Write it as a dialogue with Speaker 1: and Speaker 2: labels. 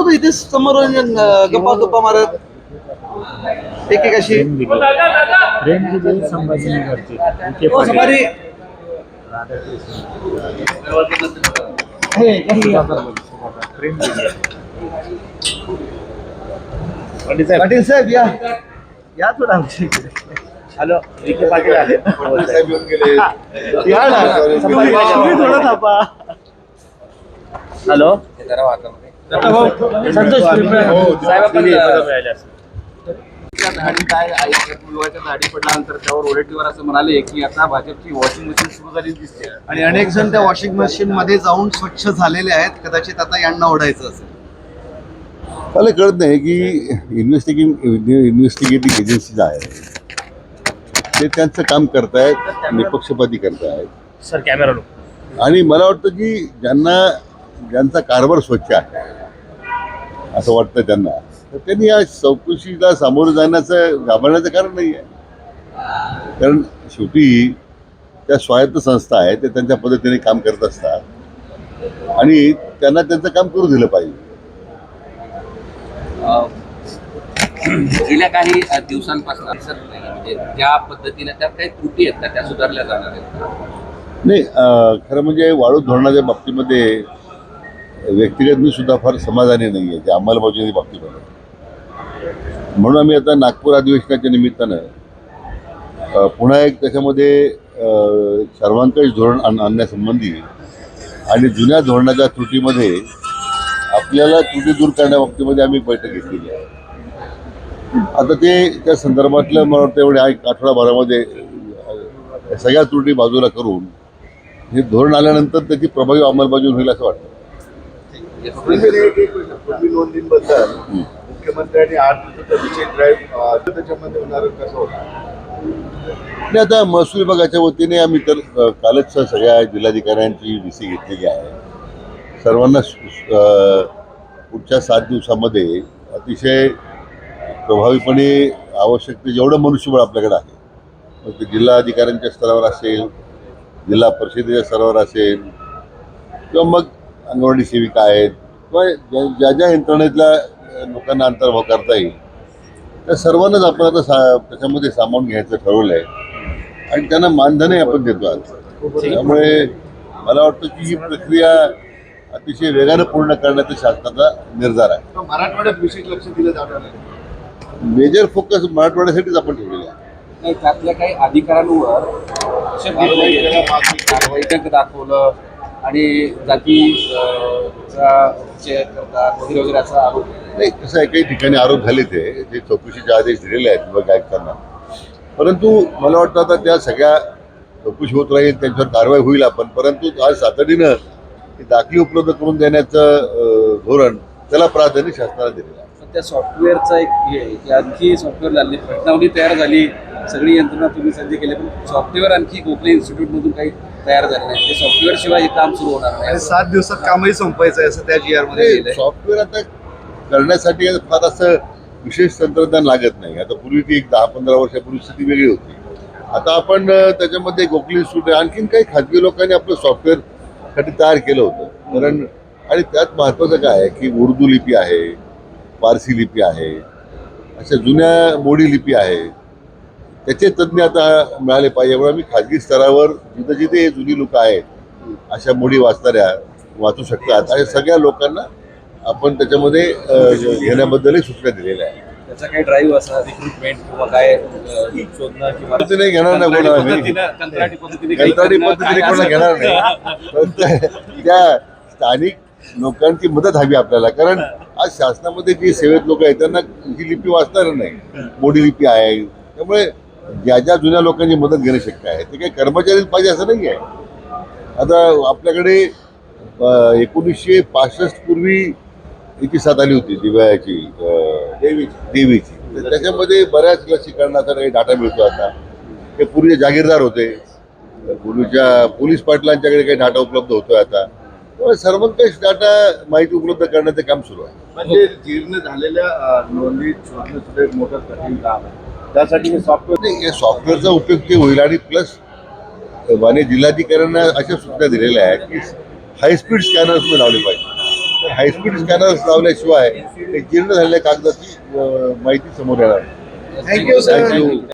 Speaker 1: होतो इथे समोरंजन गप्पा गप्पा मारत एकेकाशी
Speaker 2: प्रेम दिली संभाजीनगरची इथे
Speaker 1: हो,
Speaker 2: पडले.
Speaker 1: समारी
Speaker 2: प्रेम दिली
Speaker 1: पाटील साहेब या या थोडं आमच्या इकडे
Speaker 2: हॅलो विखे पाटील आले
Speaker 1: या ना तुम्ही तुम्ही थोडं थांबा
Speaker 2: हॅलो संतोष
Speaker 3: पडल्यानंतर त्यावर असं म्हणाले की आता भाजपची वॉशिंग मशीन सुरू झाली दिसते
Speaker 1: आणि अनेक जण त्या वॉशिंग मशीन मध्ये जाऊन स्वच्छ झालेले आहेत. कदाचित आता यांना ओढायचं असेल.
Speaker 4: मला कळत नाही की इन्व्हेस्टिगेटिंग इन्व्हेस्टिगेटिंग एजन्सी आहे ते त्यांचं काम करतायत निपक्षपाती करतायत.
Speaker 2: सर कॅमेरा
Speaker 4: आणि मला वाटतं की ज्यांना ज्यांचा कारभार स्वच्छ आहे. असं वाटतं त्यांना. तर त्यांनी या चौकशीला सामोरं जाण्याचं घाबरण्याचं कारण नाही आहे. कारण शेवटी त्या स्वायत्त संस्था आहेत ते त्यांच्या पद्धतीने काम करत असतात. आणि त्यांना त्यांचं काम करू दिलं पाहिजे.
Speaker 3: गेल्या काही दिवसांपासून दिसत नाही. म्हणजे ज्या पद्धतीने त्यात काही त्रुटी आहेत त्या सुधारल्या जाणार आहेत?
Speaker 4: नाही खरं म्हणजे वाळू धोरणाच्या बाबतीमध्ये व्यक्तिगत मी सुद्धा फार समाधानी नाही आहे त्या अंमलबजावणी बाबतीमध्ये म्हणून आम्ही आता नागपूर अधिवेशनाच्या निमित्तानं पुन्हा एक त्याच्यामध्ये सर्वांकष धोरण आण आणण्यासंबंधी आणि जुन्या धोरणाच्या त्रुटीमध्ये आपल्याला त्रुटी दूर करण्याबाबतीमध्ये आम्ही बैठक घेतलेली आहे. आता ते त्या संदर्भातलं मला वाटतं एवढ्या एक आठवडाभरामध्ये सगळ्या त्रुटी बाजूला करून हे धोरण आल्यानंतर त्याची प्रभावी अंमलबजावणी होईल असं वाटतं.
Speaker 5: पूर्वी नोंदींबद्दल मुख्यमंत्र्यांनी आठ दिवसाचा विशेष ड्राईव्ह त्याच्यामध्ये होणार कसं होणार?
Speaker 4: आता महसूल विभागाच्या वतीने आम्ही तर कालच सगळ्या जिल्हाधिकाऱ्यांची सी घेतलेली आहे. सर्वांना पुढच्या सात दिवसामध्ये अतिशय प्रभावीपणे आवश्यक ते जेवढं मनुष्यबळ आपल्याकडे आहे मग ते जिल्हाधिकाऱ्यांच्या स्तरावर असेल जिल्हा परिषदेच्या स्तरावर असेल किंवा मग अंगणवाडी सेविका आहेत किंवा ज्या ज्या ज्या यंत्रणेतल्या लोकांना अंतर्भाव करता येईल त्या सर्वांनाच आपण आता सा त्याच्यामध्ये सामावून घ्यायचं ठरवलं आहे आणि त्यांना मानधनही आपण देतो आज. त्यामुळे मला वाटतं की ही प्रक्रिया अतिशय वेगानं पूर्ण करण्याचा शासनाचा निर्धार आहे.
Speaker 5: मराठवाड्यात विशेष लक्ष दिलं जाणार
Speaker 4: मेजर फोकस मराठवाड्यासाठीच आपण ठेवलेला आहे.
Speaker 3: नाही त्यातल्या काही अधिकाऱ्यांवर दाखवलं. आणि जाती करतात वगैरे वगैरे असा आरोप.
Speaker 4: नाही कसं आहे काही ठिकाणी आरोप झाले ते जे चौकशीचे आदेश दिलेले आहेत विभाग आयुक्तांना परंतु मला वाटतं आता त्या सगळ्या चौकशी होत राहील त्यांच्यावर कारवाई होईल आपण. परंतु आज तातडीनं ही दाखली उपलब्ध करून देण्याचं धोरण त्याला प्राधान्य शासनाला दिलेलं आहे.
Speaker 3: त्या सॉफ्टवेअरचा एक हे आहे की आणखी सॉफ्टवेअर झाली घटनावली तयार झाली सगळी यंत्रणा तुम्ही सज्ज केली पण सॉफ्टवेअर आणखी गोखले इन्स्टिट्यूटमधून काही तयार झालं नाही ते सॉफ्टवेअर शिवाय हे काम सुरू होणार नाही.
Speaker 5: आणि सात दिवसात कामही संपायचं आहे असं त्या जी
Speaker 4: आरमध्ये
Speaker 5: लिहिलंय.
Speaker 4: सॉफ्टवेअर आता करण्यासाठी फार असं विशेष तंत्रज्ञान लागत नाही. आता पूर्वी ती एक दहा पंधरा वर्षापूर्वी स्थिती वेगळी होती. आता आपण अं, त्याच्यामध्ये गोखले इन्स्टिट्यूट आणखीन काही खाजगी लोकांनी आपलं सॉफ्टवेअरसाठी तयार केलं होतं. कारण आणि त्यात महत्त्वाचं काय आहे की उर्दू लिपी आहे पारसी लिपी आहे अशा जुन्या मोडी लिपी आहे. त्याचे तज्ज्ञ आता मिळाले पाहिजे. म्हणून आम्ही खाजगी स्तरावर जिथं जिथे हे जुनी लोक आहेत अशा मोडी वाचणाऱ्या वाचू शकतात. अशा सगळ्या लोकांना आपण त्याच्यामध्ये घेण्याबद्दलही सूचना दिलेल्या आहेत.
Speaker 3: त्याचा काही ड्राईव्ह असा रिक्रुटमेंट किंवा काय अं, शोधणं किंवा
Speaker 4: पद्धतीने घेणार नाही कोणाला
Speaker 3: कंत्राटी पद्धतीने
Speaker 4: कोणाला घेणार त्या स्थानिक लोकांची मदत हवी आपल्याला. कारण आज शासनामध्ये जी सेवेत लोक आहेत त्यांना ही लिपी वाचणार नाही. मोडी लिपी आहे. त्यामुळे ज्या ज्या जुन्या लोकांची मदत घेणं शक्य आहे ते काही कर्मचारीच पाहिजे असं नाही आहे. आता आपल्याकडे एकोणीसशे पासष्ट पूर्वी याची साथ आली होती दिव्याची देवीची. देवीची. त्याच्यामध्ये बऱ्याच लसीकरणाचा काही डाटा मिळतो आता. ते पूर्वी जागीरदार होते. पूर्वीच्या पोलीस पाटलांच्याकडे काही डाटा उपलब्ध होतोय आता. सर्वंकष डाटा माहिती उपलब्ध करण्याचं काम सुरू आहे.
Speaker 5: म्हणजे जीर्ण झालेल्या नोंदी एक मोठं कठीण काम आहे. त्यासाठी हे सॉफ्टवेअर
Speaker 4: नाही या सॉफ्टवेअरचा उपयोग ते होईल आणि प्लस माने जिल्हाधिकाऱ्यांना अशा सूचना दिलेल्या आहेत की हाय स्पीड स्कॅनर्स पण लावले पाहिजे. हायस्पीड स्कॅनर लावल्याशिवाय एक जीर्ण झालेल्या कागदाची माहिती समोर येणार
Speaker 1: थँक्यू सर
Speaker 4: थँक्यू